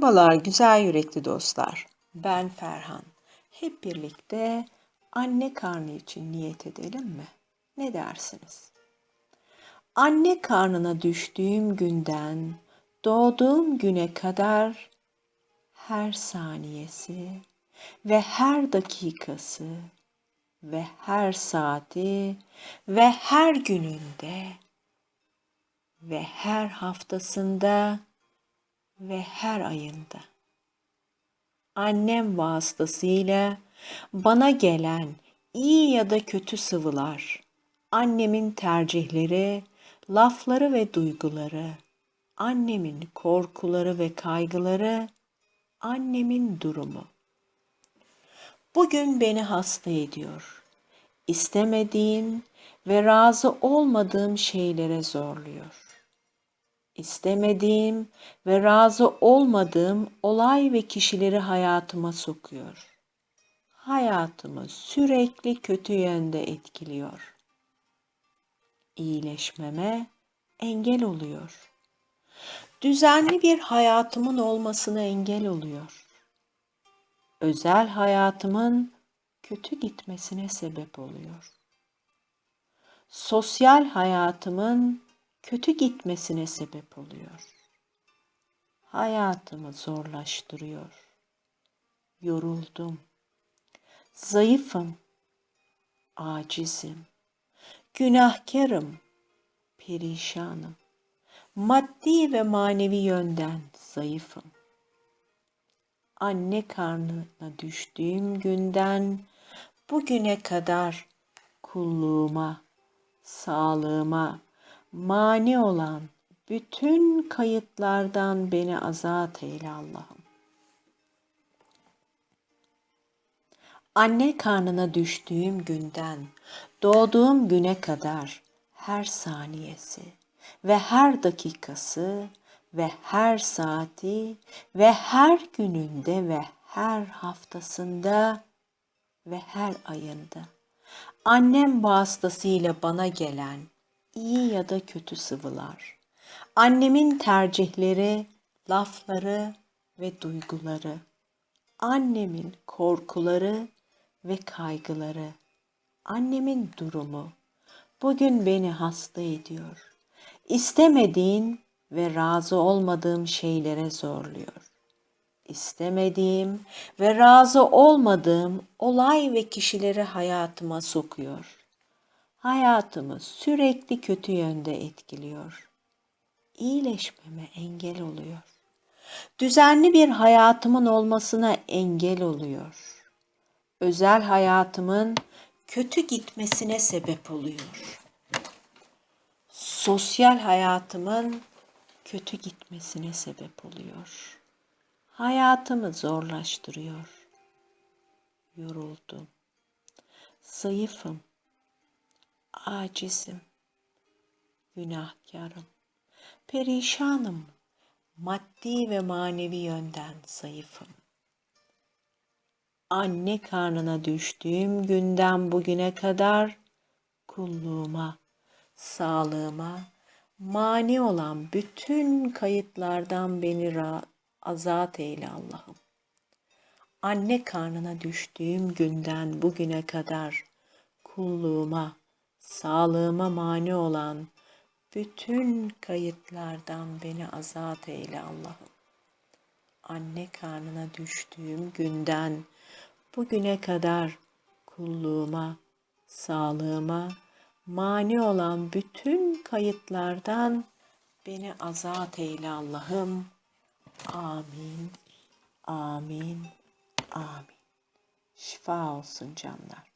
Merhabalar güzel yürekli dostlar. Ben Ferhan. Hep birlikte anne karnı için niyet edelim mi? Ne dersiniz? Anne karnına düştüğüm günden doğduğum güne kadar her saniyesi ve her dakikası ve her saati ve her gününde ve her haftasında ve her ayında. Annem vasıtasıyla bana gelen iyi ya da kötü sıvılar, annemin tercihleri, lafları ve duyguları, annemin korkuları ve kaygıları, annemin durumu. Bugün beni hasta ediyor. İstemediğim ve razı olmadığım şeylere zorluyor istemediğim ve razı olmadığım olay ve kişileri hayatıma sokuyor. Hayatımı sürekli kötü yönde etkiliyor. İyileşmeme engel oluyor. Düzenli bir hayatımın olmasına engel oluyor. Özel hayatımın kötü gitmesine sebep oluyor. Sosyal hayatımın kötü gitmesine sebep oluyor. Hayatımı zorlaştırıyor. Yoruldum. Zayıfım. Acizim. Günahkarım. Perişanım. Maddi ve manevi yönden zayıfım. Anne karnına düştüğüm günden bugüne kadar kulluğuma, sağlığıma, mani olan bütün kayıtlardan beni azat eyle Allah'ım. Anne karnına düştüğüm günden doğduğum güne kadar her saniyesi ve her dakikası ve her saati ve her gününde ve her haftasında ve her ayında annem vasıtasıyla bana gelen iyi ya da kötü sıvılar. Annemin tercihleri, lafları ve duyguları. Annemin korkuları ve kaygıları. Annemin durumu bugün beni hasta ediyor. İstemediğin ve razı olmadığım şeylere zorluyor. İstemediğim ve razı olmadığım olay ve kişileri hayatıma sokuyor hayatımı sürekli kötü yönde etkiliyor. İyileşmeme engel oluyor. Düzenli bir hayatımın olmasına engel oluyor. Özel hayatımın kötü gitmesine sebep oluyor. Sosyal hayatımın kötü gitmesine sebep oluyor. Hayatımı zorlaştırıyor. Yoruldum. Zayıfım acizim, günahkarım, perişanım, maddi ve manevi yönden zayıfım. Anne karnına düştüğüm günden bugüne kadar kulluğuma, sağlığıma, mani olan bütün kayıtlardan beni azat eyle Allah'ım. Anne karnına düştüğüm günden bugüne kadar kulluğuma, sağlığıma mani olan bütün kayıtlardan beni azat eyle Allah'ım. Anne karnına düştüğüm günden bugüne kadar kulluğuma, sağlığıma mani olan bütün kayıtlardan beni azat eyle Allah'ım. Amin, amin, amin. Şifa olsun canlar.